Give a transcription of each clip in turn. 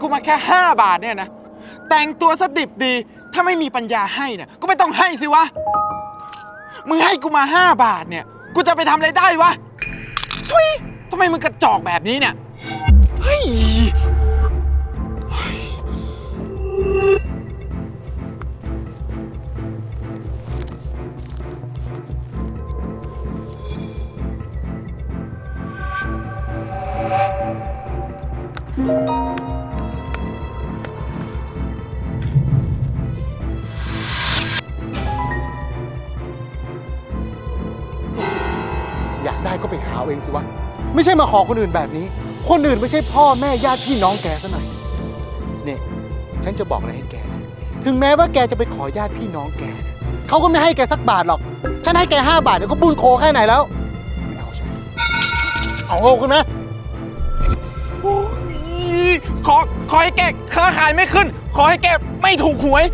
กูมาแค่ 5 บาทเนี่ยนะ แต่งตัวสดิบดี ถ้าไม่มีปัญญาให้เนี่ยก็ไม่ต้องให้สิวะ มึงให้กูมา 5 บาทเนี่ย กูจะไปทำอะไรได้วะ ทุยทำไมมึงกระจอกแบบนี้เนี่ย เฮ้ย อยากได้ก็ไปหาเอาเองสิวะ ไม่ใช่มาขอคนอื่นแบบนี้ คนอื่นไม่ใช่พ่อแม่ญาติพี่น้องแกซะหน่อยเนี่ยฉันจะบอกอะไรให้แกนะถึงแม้ว่าแกจะไปขอญาติพี่น้องแกเนี่ยเขาก็ไม่ให้แกสักบาทหรอก ฉันให้แกห้าบาทเดี๋ยวก็บุญโคแค่ไหนแล้วไม่เอาใช่ไหมเอาเอาขึ้นไหมโอ้ยขอขอให้แกค้าขายไม่ขึ้น ขอให้แกไม่ถูกหวย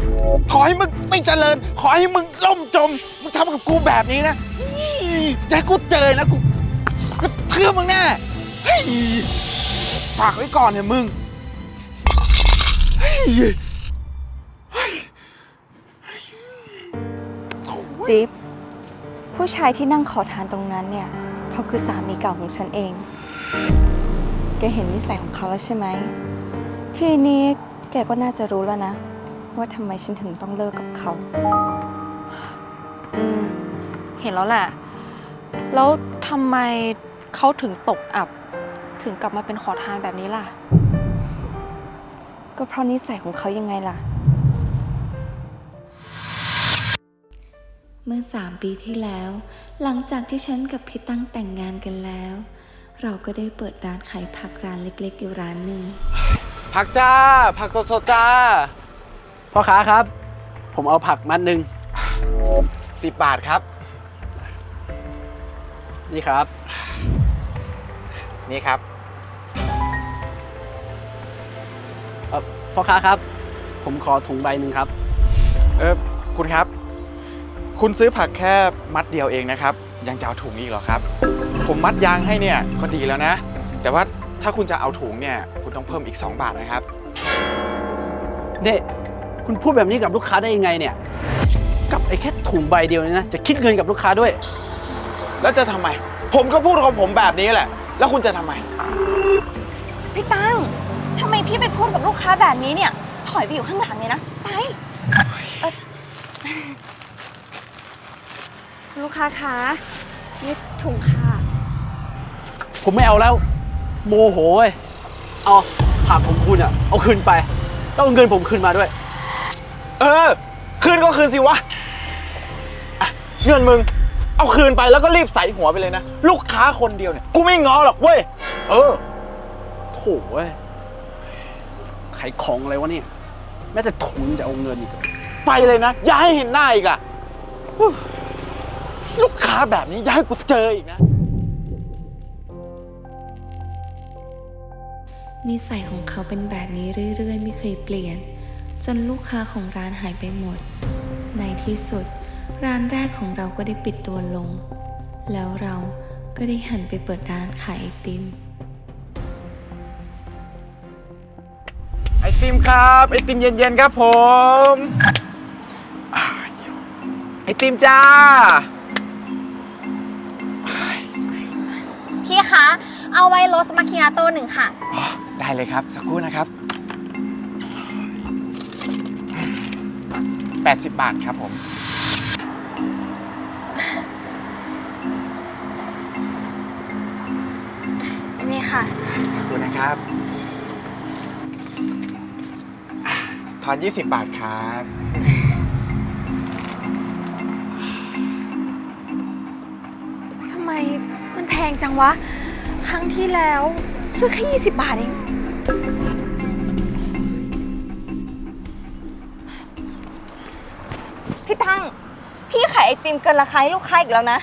ขอให้มึงไม่เจริญ ขอให้มึงล่มจม มึงทำกับกูแบบนี้นะ อี้อย่าให้กูเจอนะกูกระเทือมึงแน่เฮ้ยฝากไว้ก่อนเถอะมึงเฮ้ยจิ๊บผู้ชายที่นั่งขอทานตรงนั้นเนี่ยเขาคือสามีเก่าของฉันเอง แกเห็นนิสัยของเขาแล้วใช่ไหม ทีนี้แกก็น่าจะรู้แล้วนะ ว่าทำไมฉันถึงต้องเลิกกับเขา อืม เห็นแล้วแหละ แล้วทำไมเขาถึงตกอับ ถึงกลับมาเป็นขอทานแบบนี้ล่ะ ก็เพราะนิสัยของเขายังไงล่ะ เมื่อสามปีที่แล้ว หลังจากที่ฉันกับพี่ตั้งแต่งงานกันแล้ว เราก็ได้เปิดร้านขายผักร้านเล็กๆ อยู่ร้านหนึ่ง ผักจ้า ผักสดๆจ้าพ่อค้าครับ ผมเอาผักมัดหนึ่งสิบบาทครับ นี่ครับ นี่ครับ เอ่อพ่อค้าครับ ผมขอถุงใบหนึ่งครับ เออคุณครับ คุณซื้อผักแค่มัดเดียวเองนะครับ ยังจะเอาถุงอีกเหรอครับ ผมมัดยางให้เนี่ยก็ดีแล้วนะ แต่ว่าถ้าคุณจะเอาถุงเนี่ยคุณต้องเพิ่มอีก 2 บาทนะครับเนี่ยคุณพูดแบบนี้กับลูกค้าได้ยังไงเนี่ย กับไอ้แค่ถุงใบเดียวเนี่ยนะ จะคิดเงินกับลูกค้าด้วย แล้วจะทำไม ผมก็พูดของผมแบบนี้แหละ แล้วคุณจะทำไม พี่ตั้งทำไมพี่ไปพูดกับลูกค้าแบบนี้เนี่ย ถอยไปอยู่ข้างหลังเลยนะ ไปเอ่อลูกค้าคะนี่ถุงค่ะ ผมไม่เอาแล้ว โมโหเว้ยเอาผักของคุณอะ เอาคืนไปแล้วเอาเงินผมคืนมาด้วย เออ คืนก็คืนสิวะอะเงินมึง เอาคืนไปแล้วก็รีบใส่หัวไปเลยนะ ลูกค้าคนเดียวเนี่ย กูไม่ง้อหรอกเว้ย เออโถ่เว้ยขายของอะไรวะเนี่ยแม้แต่ถุงจะเอาเงินอีก ไปเลยนะ อย่าให้เห็นหน้าอีกล่ะฮู้ลูกค้าแบบนี้อย่าให้กูเจออีกนะ นิสัยของเขาเป็นแบบนี้เรื่อย ๆ ไม่เคยเปลี่ยน จนลูกค้าของร้านหายไปหมด ในที่สุด ร้านแรกของเราก็ได้ปิดตัวลง แล้วเราก็ได้หันไปเปิดร้านขายไอติม ไอติมครับไอติมเย็นๆครับผมอ้ายไอติมจ้า พี่คะ เอาไว้โรสมาคิอาโต้หนึ่งค่ะอ๋อได้เลยครับ สักครู่นะครับ 80 บาทครับผม ค่ะ สักครู่นะครับอะทอน20 บาทครับ ทำไมมันแพงจังวะ ครั้งที่แล้วซื้อแค่ 20 บาทเอง พี่ตั้ง พี่ขายไอติมเกินราคาให้ลูกค้าอีกแล้วนะ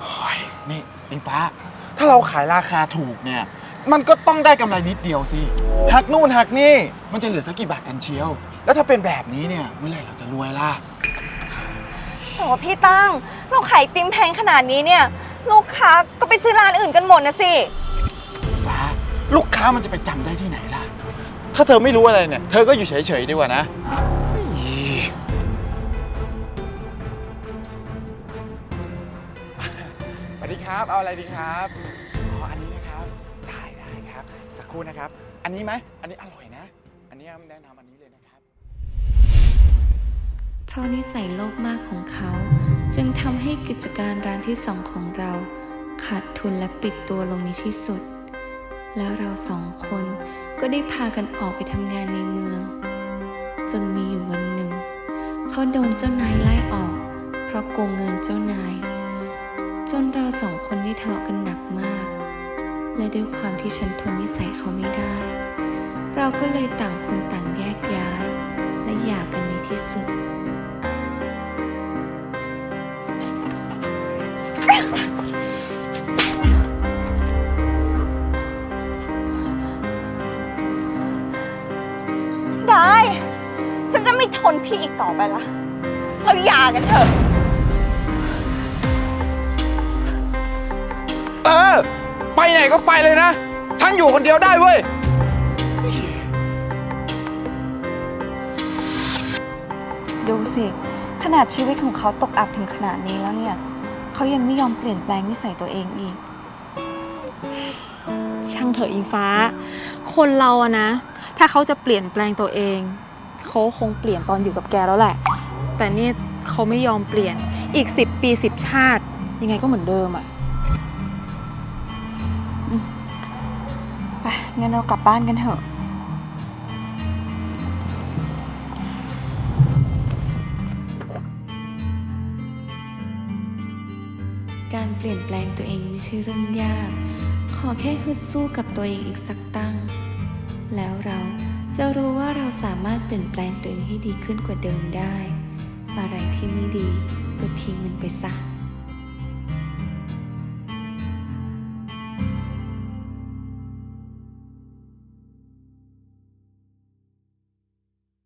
โอ้ยนี่อิงฟ้า ถ้าเราขายราคาถูกเนี่ย มันก็ต้องได้กำไรนิดเดียวสิ หักนู่นหักนี่ มันจะเหลือสักกี่บาทกันเชียว แล้วถ้าเป็นแบบนี้เนี่ย เมื่อไหร่เราจะรวยล่ะแต่ว่าพี่ตั้ง เราขายไอติมแพงขนาดนี้เนี่ย ลูกค้าก็ไปซื้อร้านอื่นกันหมดนะสิ ฟ้า ลูกค้ามันจะไปจำได้ที่ไหนล่ะ ถ้าเธอไม่รู้อะไรเนี่ย เธอก็อยู่เฉยๆดีกว่านะ เอาอะไรดีครับอ๋ออันนี้นะครับ ได้ได้ครับ สักครู่นะครับ อันนี้ไหม อันนี้อร่อยนะ อันนี้แนะนำอันนี้เลยนะครับ เพราะนิสัยโลภมากของเขา จึงทำให้กิจการร้านที่สองของเรา ขาดทุนและปิดตัวลงในที่สุด แล้วเราสองคนก็ได้พากันออกไปทำงานในเมือง จนมีอยู่วันหนึ่ง เขาโดนเจ้านายไล่ออก เพราะโกงเงินเจ้านาย จนเราสองคนได้ทะเลาะกันหนักมาก และด้วยความที่ฉันทนนิสัยเขาไม่ได้ เราก็เลยต่างคนต่างแยกย้าย และหย่ากันในที่สุดได้ ฉันจะไม่ทนพี่อีกต่อไปละ เราหย่ากันเถอะ ไปไหนก็ไปเลยนะฉันอยู่คนเดียวได้เว้ย ดูสิ ขนาดชีวิตของเขาตกอับถึงขนาดนี้แล้วเนี่ย เขายังไม่ยอมเปลี่ยนแปลงนิสัยตัวเองอีก ช่างเถอะอิงฟ้า คนเราอะนะ ถ้าเขาจะเปลี่ยนแปลงตัวเอง เขาคงเปลี่ยนตอนอยู่กับแกแล้วแหละ แต่นี่เขาไม่ยอมเปลี่ยน อีก 10 ปี 10 ชาติ ยังไงก็เหมือนเดิมอะ งั้นเรากลับบ้านกันเถอะ การเปลี่ยนแปลงตัวเองไม่ใช่เรื่องยาก ขอแค่ฮึดสู้กับตัวเองอีกสักตั้ง แล้วเราจะรู้ว่าเราสามารถเปลี่ยนแปลงตัวเองให้ดีขึ้นกว่าเดิมได้ อะไรที่ไม่ดีก็ทิ้งมันไปซะ